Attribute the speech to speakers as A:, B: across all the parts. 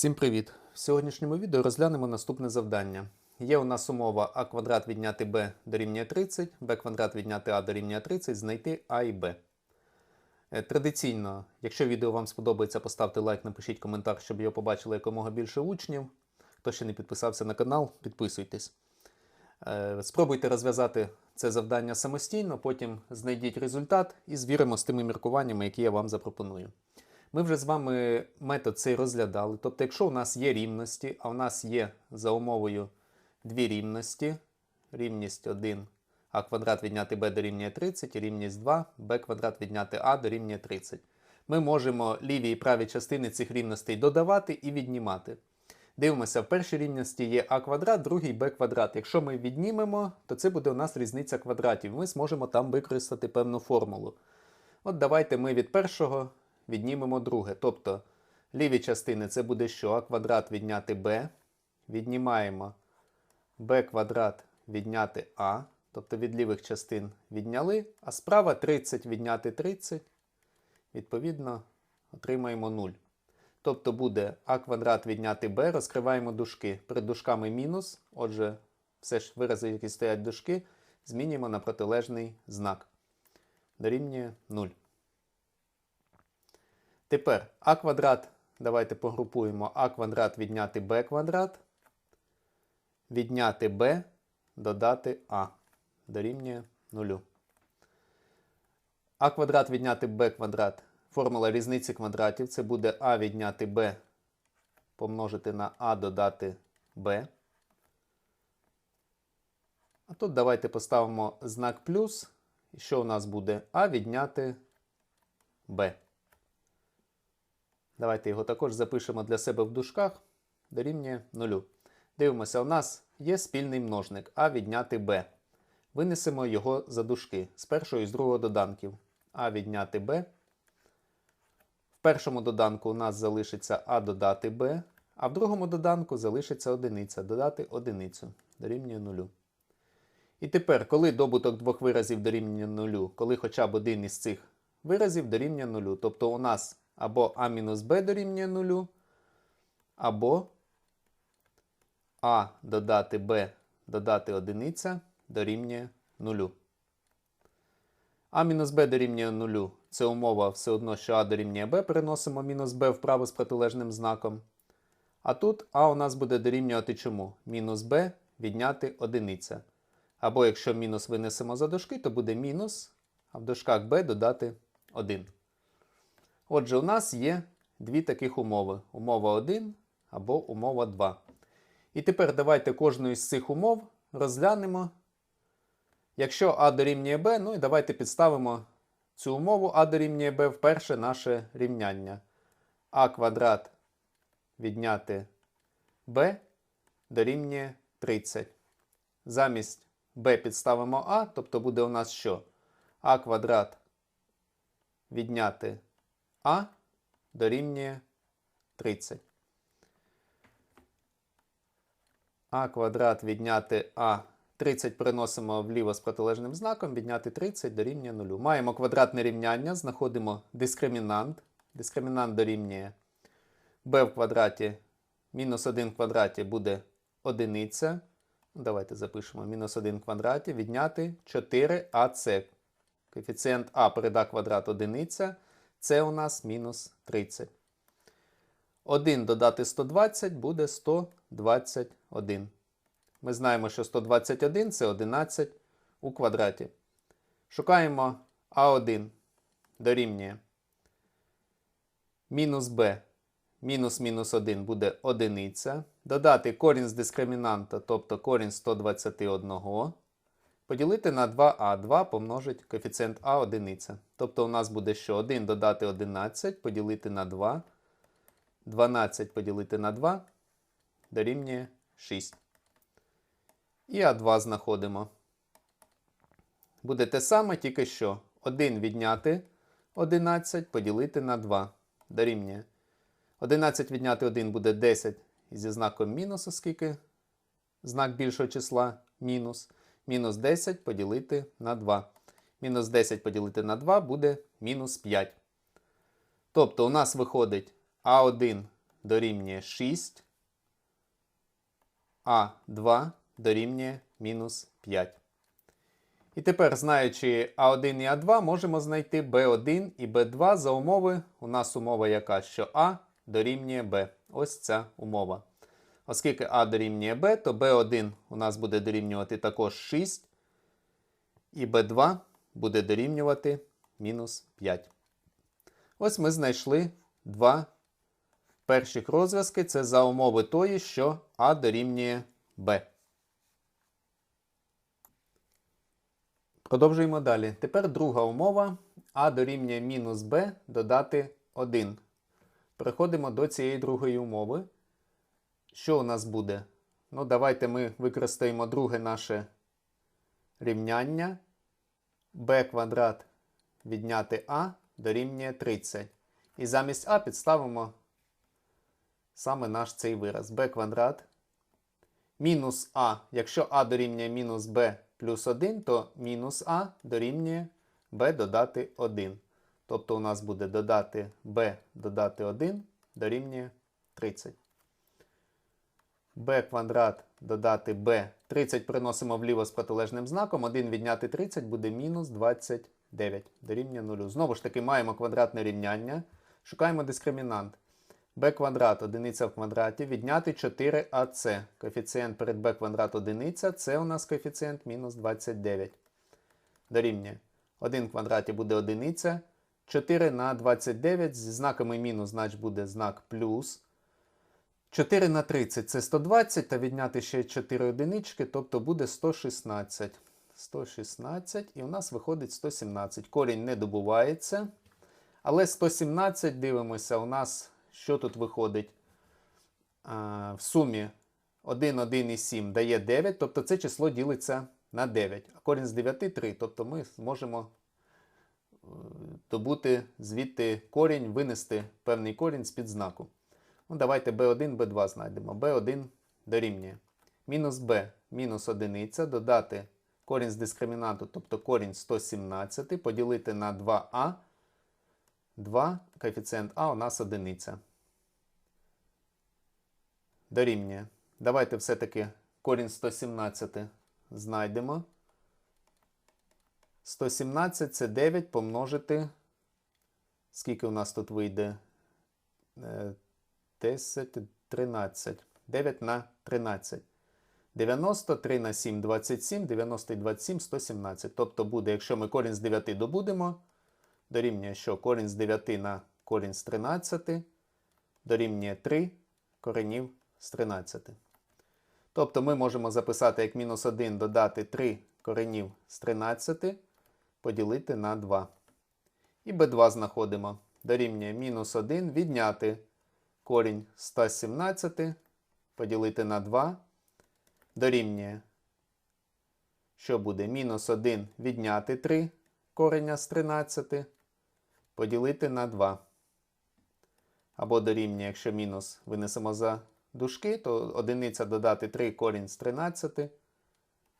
A: Всім привіт! В сьогоднішньому відео розглянемо наступне завдання. Є у нас умова а квадрат відняти b дорівнює 30, b квадрат відняти а дорівнює 30, знайти а і b. Е, Традиційно, якщо відео вам сподобається, поставте лайк, напишіть коментар, щоб його побачило якомога більше учнів. Хто ще не підписався на канал, підписуйтесь. Е, Спробуйте розв'язати це завдання самостійно, потім знайдіть результат і звіримо з тими міркуваннями, які я вам запропоную. Ми вже з вами метод цей розглядали. Тобто, якщо у нас є рівності, а у нас є за умовою дві рівності, рівність 1 а квадрат відняти b дорівнює 30, і рівність 2 b квадрат відняти а дорівнює 30. Ми можемо ліві і праві частини цих рівностей додавати і віднімати. Дивимося, в першій рівності є а квадрат, в другій b квадрат. Якщо ми віднімемо, то це буде у нас різниця квадратів. Ми зможемо там використати певну формулу. От давайте ми від першого віднімемо друге. Тобто ліві частини це буде що? А квадрат відняти b. Віднімаємо b квадрат відняти а. Тобто від лівих частин відняли, а справа 30 відняти 30. Відповідно, отримаємо 0. Тобто буде а квадрат відняти b, розкриваємо дужки. Перед дужками мінус. Отже, все ж вирази, які стоять дужки, змінюємо на протилежний знак. Дорівнює 0. Тепер а квадрат, давайте погрупуємо а квадрат відняти b квадрат. Відняти b, додати а. Дорівнює 0. А квадрат відняти b квадрат. Формула різниці квадратів. Це буде а відняти b помножити на а додати b. А тут давайте поставимо знак плюс. І що у нас буде? А відняти b. Давайте його також запишемо для себе в дужках. Дорівнює 0. Дивимося, у нас є спільний множник а відняти b. Винесемо його за дужки з першого і з другого доданків. А відняти b. В першому доданку у нас залишиться а додати b, а в другому доданку залишиться одиниця додати одиницю. Дорівнює 0. І тепер, коли добуток двох виразів дорівнює 0, коли хоча б один із цих виразів дорівнює 0. Тобто у нас або а мінус b дорівнює 0, або а додати b додати одиниця дорівнює 0. А мінус b дорівнює 0. Це умова все одно, що а дорівнює b, переносимо мінус b вправо з протилежним знаком. А тут а у нас буде дорівнювати чому? Мінус b відняти одиниця. Або якщо мінус винесемо за дужки, то буде мінус, а в дужках b додати 1. Отже, у нас є дві таких умови: умова 1 або умова 2. І тепер давайте кожну із цих умов розглянемо. Якщо а дорівнює b, ну і давайте підставимо цю умову а дорівнює b в перше наше рівняння. а квадрат відняти b дорівнює 30. Замість b підставимо а, тобто буде у нас що? а квадрат відняти а дорівнює 30. А квадрат відняти А. 30 переносимо вліво з протилежним знаком, відняти 30 дорівнює 0. Маємо квадратне рівняння, знаходимо дискримінант. Дискримінант дорівнює b в квадраті мінус 1 в квадраті буде одиниця. Давайте запишемо мінус 1 в квадраті, відняти 4ac. Коефіцієнт А перед А квадрат одиниця. Це у нас мінус 30. 1 додати 120 буде 121. Ми знаємо, що 121 це 11 у квадраті. Шукаємо А1 дорівнює мінус Б. Мінус мінус 1 буде одиниця. Додати корінь з дискримінанта, тобто корінь 121. Поділити на 2а. 2 помножить коефіцієнт А одиниця. Тобто у нас буде що 1 додати 11 поділити на 2. 12 поділити на 2 дорівнює 6. І А2 знаходимо. Буде те саме, тільки що 1 відняти 11 поділити на 2 дорівнює. 11 відняти 1 буде 10 зі знаком мінус, оскільки знак більшого числа мінус. Мінус 10 поділити на 2. Мінус 10 поділити на 2 буде мінус 5. Тобто у нас виходить А1 дорівнює 6, А2 дорівнює мінус 5. І тепер, знаючи А1 і А2, можемо знайти Б1 і Б2 за умови. У нас умова яка, що А дорівнює Б. Ось ця умова. Оскільки А дорівнює Б, то Б1 у нас буде дорівнювати також 6, і Б2 буде дорівнювати мінус 5. Ось ми знайшли два перших розв'язки. Це за умови тої, що А дорівнює Б. Продовжуємо далі. Тепер друга умова. А дорівнює мінус Б додати 1. Переходимо до цієї другої умови. Що у нас буде? Ну, давайте ми використаємо друге наше рівняння. b квадрат відняти а дорівнює 30. І замість а підставимо саме наш цей вираз. b квадрат мінус а. Якщо а дорівнює мінус b плюс 1, то мінус а дорівнює b додати 1. Тобто у нас буде додати b додати 1 дорівнює 30 b квадрат додати b. 30 приносимо вліво з протилежним знаком. 1 відняти 30 буде мінус 29. Дорівнює 0. Знову ж таки, маємо квадратне рівняння. Шукаємо дискримінант. b квадрат одиниця в квадраті. Відняти 4ac. Коефіцієнт перед b квадрат одиниця. Це у нас коефіцієнт мінус 29. Дорівнює. 1 в квадраті буде одиниця. 4 на 29 зі знаками мінус, значить буде знак плюс. 4 на 30 це 120, та відняти ще 4 одинички, тобто буде 116. 116 і у нас виходить 117. Корінь не добувається. Але 117, дивимося, у нас що тут виходить? А, в сумі 1, 1 і 7 дає 9, тобто це число ділиться на 9. А корінь з 9 3, тобто ми зможемо е, добути звідти корінь, винести певний корінь з-під знаку. Ну, Давайте b1, b2 знайдемо. b1 дорівнює. Мінус b мінус 1 додати корінь з дискримінанту, тобто корінь 117, поділити на 2а. 2, коефіцієнт А у нас одиниця. Дорівнює. Давайте все-таки корінь 117 знайдемо. 117 це 9 помножити. Скільки у нас тут вийде? Е, 10, 13. 9 на 13. 93 на 7, 27, 90 і 27, 117. Тобто буде, якщо ми корінь з 9 добудемо, дорівнює, що корінь з 9 на корінь з 13, дорівнює 3 коренів з 13. Тобто ми можемо записати як мінус 1 додати 3 коренів з 13, поділити на 2. І b2 знаходимо. Дорівнює мінус 1 відняти корінь 117 поділити на 2 дорівнює, що буде мінус 1 відняти 3 кореня з 13 поділити на 2. Або дорівнює, якщо мінус винесемо за дужки, то одиниця додати 3 корінь з 13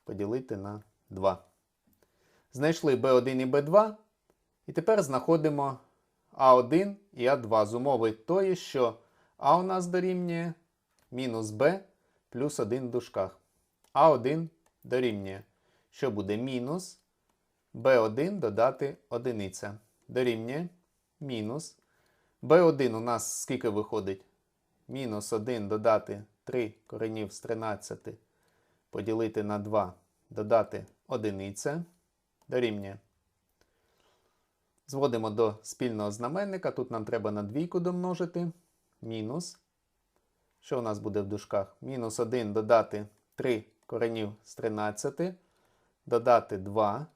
A: поділити на 2. Знайшли b1 і b2. І тепер знаходимо А1 і А2 з умови тої, що а у нас дорівнює мінус b плюс 1 в дужках. А1 дорівнює, що буде мінус b1 додати 1. Дорівнює мінус. b1 у нас скільки виходить? Мінус 1 додати 3 коренів з 13 поділити на 2, додати 1. Дорівнює. Зводимо до спільного знаменника. Тут нам треба на двійку домножити мінус. Що у нас буде в дужках? Мінус 1 додати 3 коренів з 13, додати 2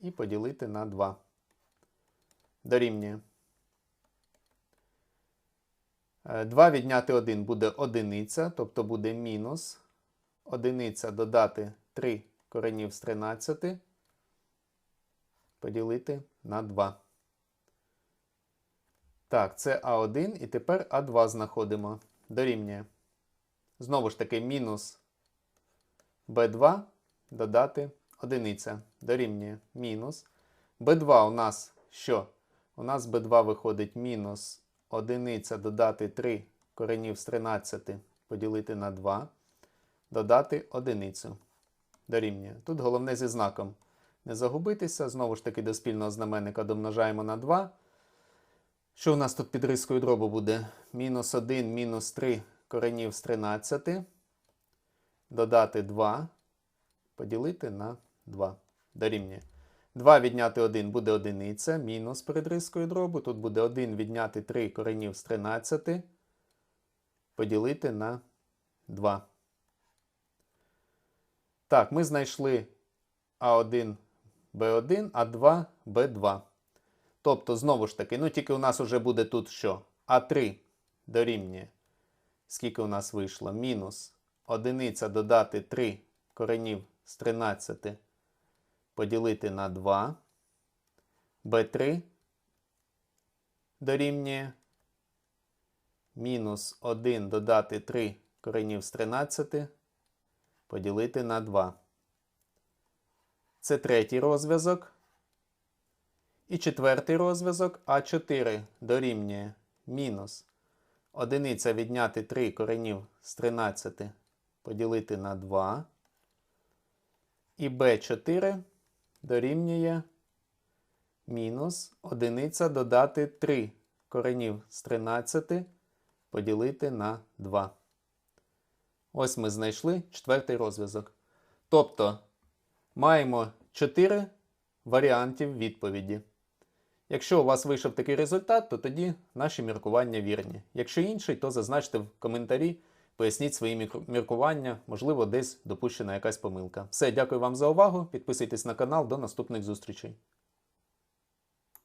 A: і поділити на 2. Дорівнює. 2 е, відняти 1 буде одиниця, тобто буде мінус. Одиниця додати 3 коренів з 13, поділити на 2. Так, це А1 і тепер А2 знаходимо. Дорівнює. Знову ж таки, мінус Б2 додати одиниця. Дорівнює мінус. Б2 у нас що? У нас Б2 виходить мінус одиниця додати 3 коренів з 13 поділити на 2, додати одиницю. Дорівнює. Тут головне зі знаком не загубитися. Знову ж таки, до спільного знаменника домножаємо на 2. Що у нас тут під рискою дробу буде? Мінус 1, мінус 3 коренів з 13. Додати 2. Поділити на 2. Дорівнює. 2 відняти 1 буде одиниця. Мінус перед рискою дробу. Тут буде 1 відняти 3 коренів з 13. Поділити на 2. Так, ми знайшли А1, Б1, А2, Б2. Тобто, знову ж таки, ну тільки у нас вже буде тут що? А3 дорівнює. Скільки у нас вийшло? Мінус одиниця додати 3 коренів з 13 поділити на 2. Б3 дорівнює. Мінус 1 додати 3 коренів з 13 поділити на 2. Це третій розв'язок. І четвертий розв'язок А4 дорівнює мінус одиниця відняти 3 коренів з 13 поділити на 2. І Б4 дорівнює мінус одиниця додати 3 коренів з 13 поділити на 2. Ось ми знайшли четвертий розв'язок. Тобто маємо 4 варіантів відповіді. Якщо у вас вийшов такий результат, то тоді наші міркування вірні. Якщо інший, то зазначте в коментарі, поясніть свої міркування, можливо, десь допущена якась помилка. Все, дякую вам за увагу. Підписуйтесь на канал, до наступних зустрічей.